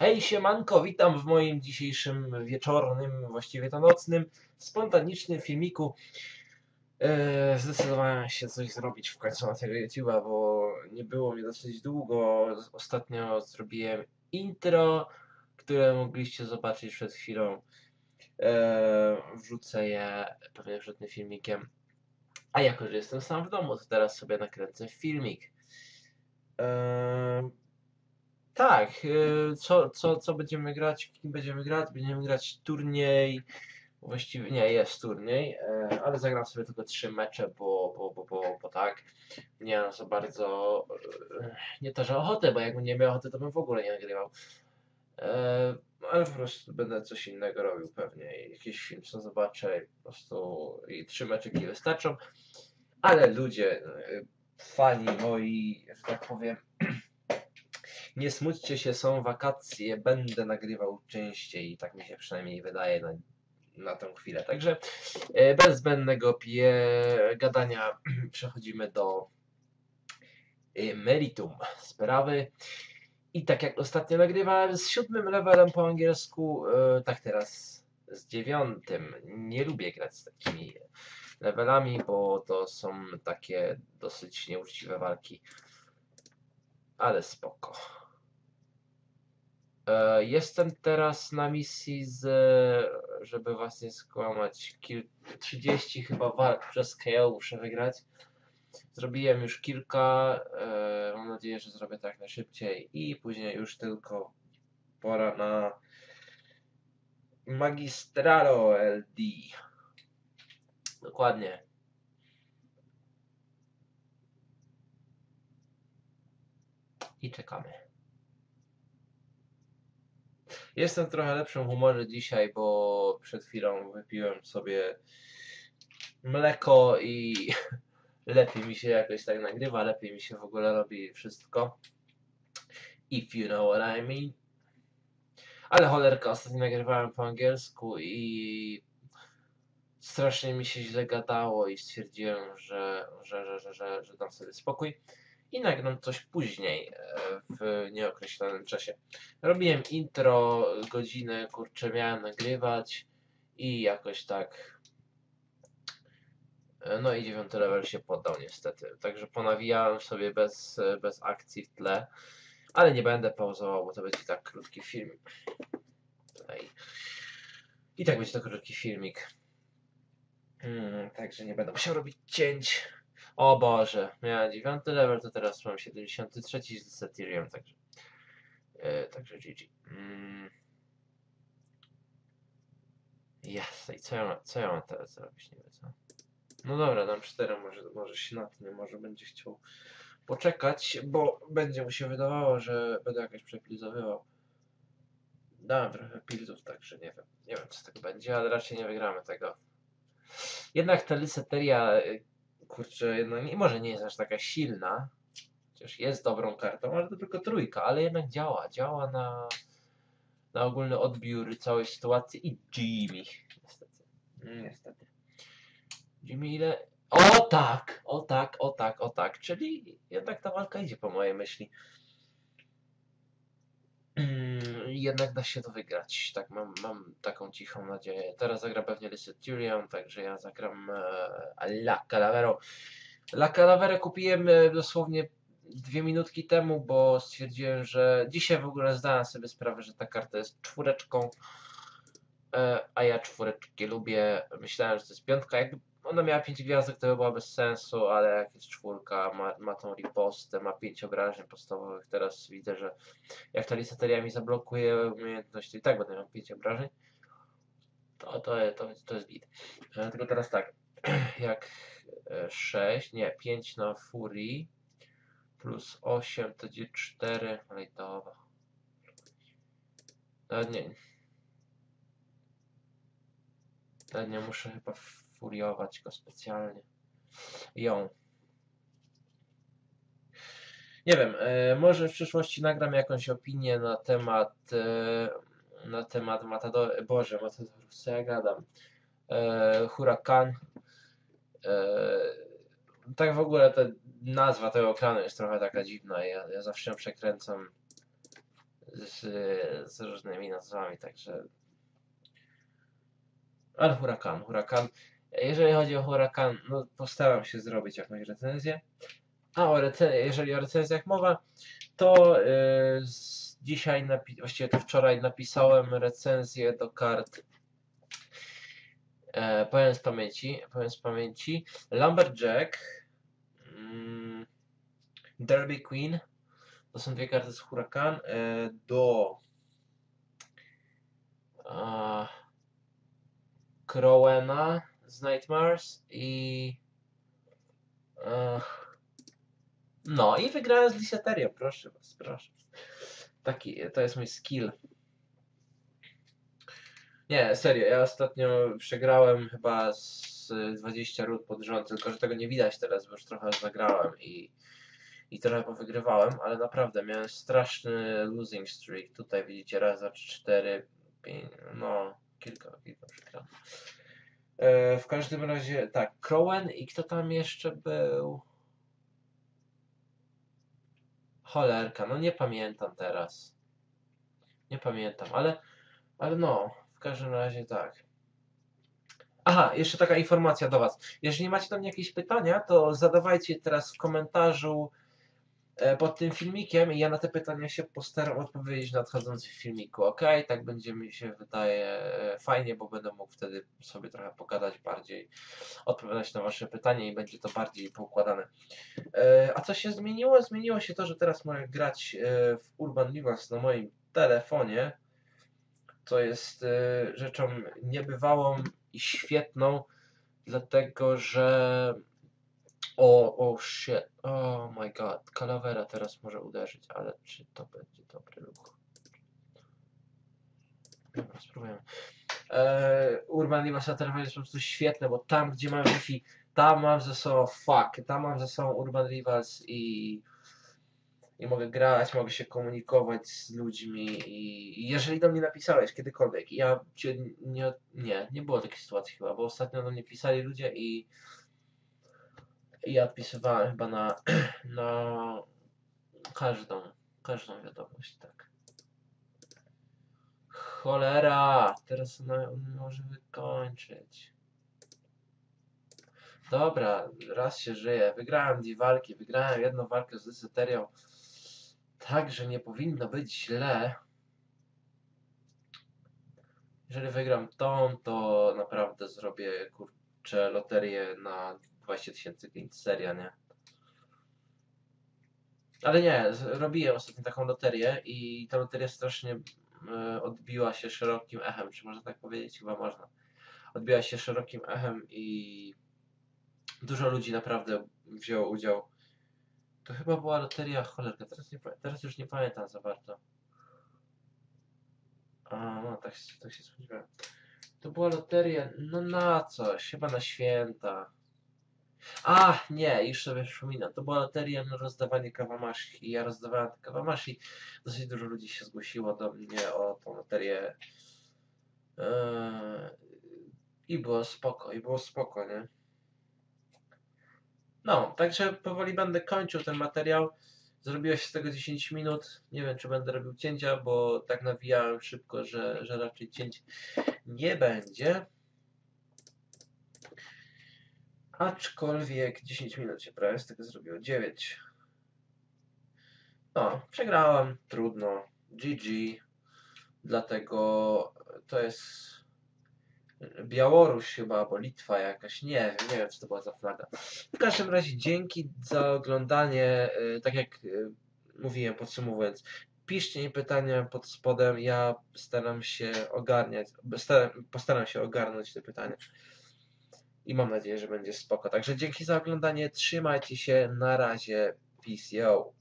Hej siemanko, witam w moim dzisiejszym wieczornym, właściwie to nocnym, spontanicznym filmiku. Eee, zdecydowałem się coś zrobić w końcu na tego YouTube'a, bo nie było mnie dosyć długo. Ostatnio zrobiłem intro, które mogliście zobaczyć przed chwilą. Eee, wrzucę je pewnie przed tym filmikiem. A jako, że jestem sam w domu, to teraz sobie nakręcę filmik. Eee, tak, y, co, co, co będziemy grać, kim będziemy grać? Będziemy grać turniej, właściwie nie, jest turniej, e, ale zagram sobie tylko trzy mecze, bo, bo, bo, bo, bo tak, nie mam za bardzo, e, nie to, że ochotę, bo jakbym nie miał ochoty, to bym w ogóle nie nagrywał. E, ale po prostu będę coś innego robił pewnie, jakiś film co zobaczę, po prostu i trzy meczyki wystarczą, ale ludzie, fani moi, że tak powiem, nie smućcie się, są wakacje, będę nagrywał częściej, tak mi się przynajmniej wydaje na, na tę chwilę. Także e, bez zbędnego pije gadania przechodzimy do e, meritum sprawy. I tak jak ostatnio nagrywałem z siódmym levelem po angielsku, e, tak teraz z dziewiątym. Nie lubię grać z takimi levelami, bo to są takie dosyć nieuczciwe walki. Ale spoko. E, Jestem teraz na misji z, żeby właśnie skłamać, kil, 30 chyba walk przez KO muszę wygrać. Zrobiłem już kilka, e, mam nadzieję, że zrobię tak najszybciej i później już tylko pora na Magistralo LD. Dokładnie. I czekamy. Jestem w trochę lepszym humorze dzisiaj, bo przed chwilą wypiłem sobie mleko i lepiej mi się jakoś tak nagrywa, lepiej mi się w ogóle robi wszystko. If you know what I mean. Ale cholerka, ostatnio nagrywałem po angielsku i strasznie mi się źle gadało i stwierdziłem, że, że, że, że, że, że dam sobie spokój i nagram coś później e, w nieokreślonym czasie. Robiłem intro, godzinę, kurczę, miałem nagrywać i jakoś tak. e, No i dziewiąty level się poddał niestety. Także ponawijałem sobie bez, bez akcji w tle, ale nie będę pauzował, bo to będzie tak krótki filmik. Tutaj. I tak będzie to krótki filmik. Hmm, także nie będę musiał robić cięć. O Boże, miałem 9 level, to teraz mam 73 z Ethereum, także. E, także GG. Mm. Jasne, i co ja, mam, co ja mam teraz zrobić, nie wiem co. No dobra, dam 4, może, może się natnie, może będzie chciał poczekać, bo będzie mu się wydawało, że będę jakoś przepilizowywał. Dałem trochę pilzów, także nie wiem, nie wiem co tego będzie, ale raczej nie wygramy tego. Jednak ta Lyseteria kurczę, no nie, może nie jest aż taka silna, chociaż jest dobrą kartą, ale to tylko trójka, ale jednak działa, działa na, na ogólny odbiór całej sytuacji i Jimmy, niestety, niestety. Jimmy ile? O tak, o tak, o tak, o tak, czyli jednak ta walka idzie po mojej myśli. Mm, Jednak da się to wygrać, tak mam, mam taką cichą nadzieję. Teraz zagra pewnie Lyseturion, także ja zagram e, La Calavero. La Calaverę kupiłem e, dosłownie dwie minutki temu, bo stwierdziłem, że dzisiaj w ogóle zdałem sobie sprawę, że ta karta jest czwóreczką, e, a ja czwóreczki lubię. Myślałem, że to jest piątka. Jakby ona miała pięć gwiazdek, to by była bez sensu, ale jak jest czwórka, ma, ma tą ripostę, ma pięć obrażeń podstawowych. Teraz widzę, że jak ta listeria mi zablokuje umiejętność, to i tak będę miał pięć obrażeń. To, to, to, to jest bit. E, Tylko teraz tak, jak 6, nie, 5 na Furii plus 8 to będzie 4 lejtowa. Nawet nie. Nawet nie muszę chyba furiować go specjalnie. Ją. Nie wiem, e, może w przyszłości nagram jakąś opinię na temat e, na temat Matador, Boże, Matadorów, co ja gadam. E, Huracan. E, tak w ogóle ta nazwa tego ekranu jest trochę taka dziwna. Ja, ja zawsze ją przekręcam z, z różnymi nazwami, także. Ale hurakan, hurakan. Jeżeli chodzi o hurakan, no postaram się zrobić jakąś recenzję. A o rece- jeżeli o recenzjach mowa, to yy, dzisiaj, właściwie to wczoraj napisałem recenzję do kart. E, powiem z pamięci, powiem z pamięci. Lumberjack, mm, Derby Queen, to są dwie karty z Huracan, e, do a, Crowena z Nightmares i e, no i wygrałem z Lisaterią, proszę was, proszę. Taki, to jest mój skill. Nie, serio, ja ostatnio przegrałem chyba z 20 rund pod rząd, tylko że tego nie widać teraz, bo już trochę już nagrałem i, i trochę powygrywałem, ale naprawdę miałem straszny losing streak. Tutaj widzicie raz, trzy, cztery, pięć, no kilka, kilka w każdym razie, tak, Crowen i kto tam jeszcze był? Cholerka, no nie pamiętam teraz. Nie pamiętam, ale, ale no, w każdym razie tak. Aha, jeszcze taka informacja do Was. Jeżeli macie do mnie jakieś pytania, to zadawajcie teraz w komentarzu e, pod tym filmikiem i ja na te pytania się postaram odpowiedzieć w nadchodzącym filmiku, ok? Tak będzie mi się wydaje e, fajnie, bo będę mógł wtedy sobie trochę pogadać bardziej, odpowiadać na Wasze pytania i będzie to bardziej poukładane. E, A co się zmieniło? Zmieniło się to, że teraz mogę grać e, w Urban Livas na moim telefonie, co jest e, rzeczą niebywałą i świetną, dlatego że o, o shit, oh my god, Calavera teraz może uderzyć, ale czy to będzie dobry ruch? Dobra, spróbujemy. E, Urban Livas na telefonie jest po prostu świetne, bo tam, gdzie mam Wi-Fi, tam mam ze sobą fuck, tam mam ze sobą Urban Rivals i, i mogę grać, mogę się komunikować z ludźmi i, i jeżeli do mnie napisałeś kiedykolwiek, ja cię nie, nie, nie było takiej sytuacji chyba, bo ostatnio do mnie pisali ludzie i, i odpisywałem chyba na, na każdą, każdą wiadomość, tak. Cholera, teraz ona on może wykończyć. Dobra, raz się żyje. Wygrałem dwie walki, wygrałem jedną walkę z Deseterią. Także nie powinno być źle. Jeżeli wygram tą, to naprawdę zrobię kurczę loterię na 20 tysięcy klientów seria, nie? Ale nie, robiłem ostatnio taką loterię i ta loteria strasznie e, odbiła się szerokim echem, czy można tak powiedzieć? Chyba można. Odbiła się szerokim echem i dużo ludzi naprawdę wzięło udział. To chyba była loteria cholerka, teraz, nie, teraz już nie pamiętam za bardzo. A, no tak, tak się spodziewałem. To była loteria, no na coś, chyba na święta. A, nie, już sobie przypominam. To była loteria na rozdawanie kawamashi i ja rozdawałem te kawamashi. Dosyć dużo ludzi się zgłosiło do mnie o tą loterię. Eee, I było spoko, i było spoko, nie? No, także powoli będę kończył ten materiał. Zrobiłeś z tego 10 minut. Nie wiem, czy będę robił cięcia, bo tak nawijałem szybko, że, że raczej cięć nie będzie. Aczkolwiek 10 minut się prawie z tego zrobiło. 9. No, przegrałem. Trudno. GG. Dlatego to jest Białoruś chyba, albo Litwa jakaś. Nie wiem, nie wiem, co to była za flaga. W każdym razie dzięki za oglądanie. Y, Tak jak y, mówiłem, podsumowując, piszcie mi pytania pod spodem. Ja staram się ogarniać, staram, postaram się ogarnąć te pytania. I mam nadzieję, że będzie spoko. Także dzięki za oglądanie. Trzymajcie się. Na razie. Peace, yo.